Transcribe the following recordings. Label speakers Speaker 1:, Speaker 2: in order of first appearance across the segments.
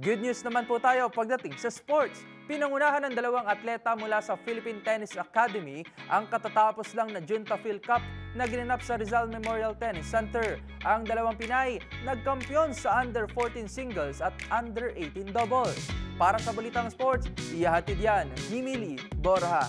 Speaker 1: Good news naman po tayo pagdating sa sports. Pinangunahan ng dalawang atleta mula sa Philippine Tennis Academy ang katatapos lang na Junta Phil Cup na ginanap sa Rizal Memorial Tennis Center. Ang dalawang Pinay nagkampiyon sa under 14 singles at under 18 doubles. Para sa Balitang Sports, ihahatid yan ni Mili Borja.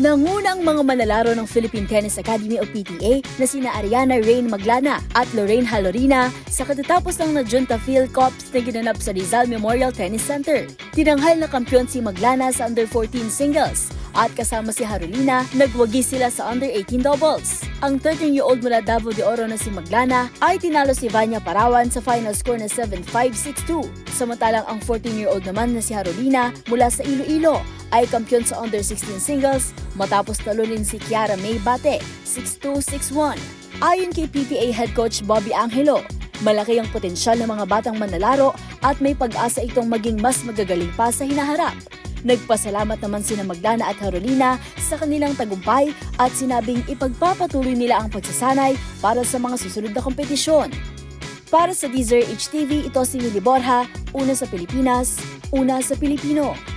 Speaker 2: Nangunang mga manlalaro ng Philippine Tennis Academy o PTA na sina Ariana Rain Maglana at Lorraine Halorina sa katatapos lang na Junta Phil Cups na ginanap sa Rizal Memorial Tennis Center. Tinanghal na kampiyon si Maglana sa under 14 singles at kasama si Harolina, nagwagi sila sa under 18 doubles. Ang 13-year-old mula Davao de Oro na si Maglana ay tinalo si Vanya Parawan sa final score na 7-5-6-2. Samantalang ang 14-year-old naman na si Harolina mula sa Iloilo ay kampiyon sa under 16 singles matapos talunin si Kiara May Bate 6-2-6-1. Ayon kay PTA head coach Bobby Angelo, malaki ang potensyal ng mga batang manlalaro at may pag-asa itong maging mas magagaling pa sa hinaharap. Nagpasalamat naman sina Magdana at Carolina sa kanilang tagumpay at sinabing ipagpapatuloy nila ang pagsasanay para sa mga susunod na kompetisyon. Para sa Deezer HTV, ito si Willie Borja, una sa Pilipinas, una sa Pilipino.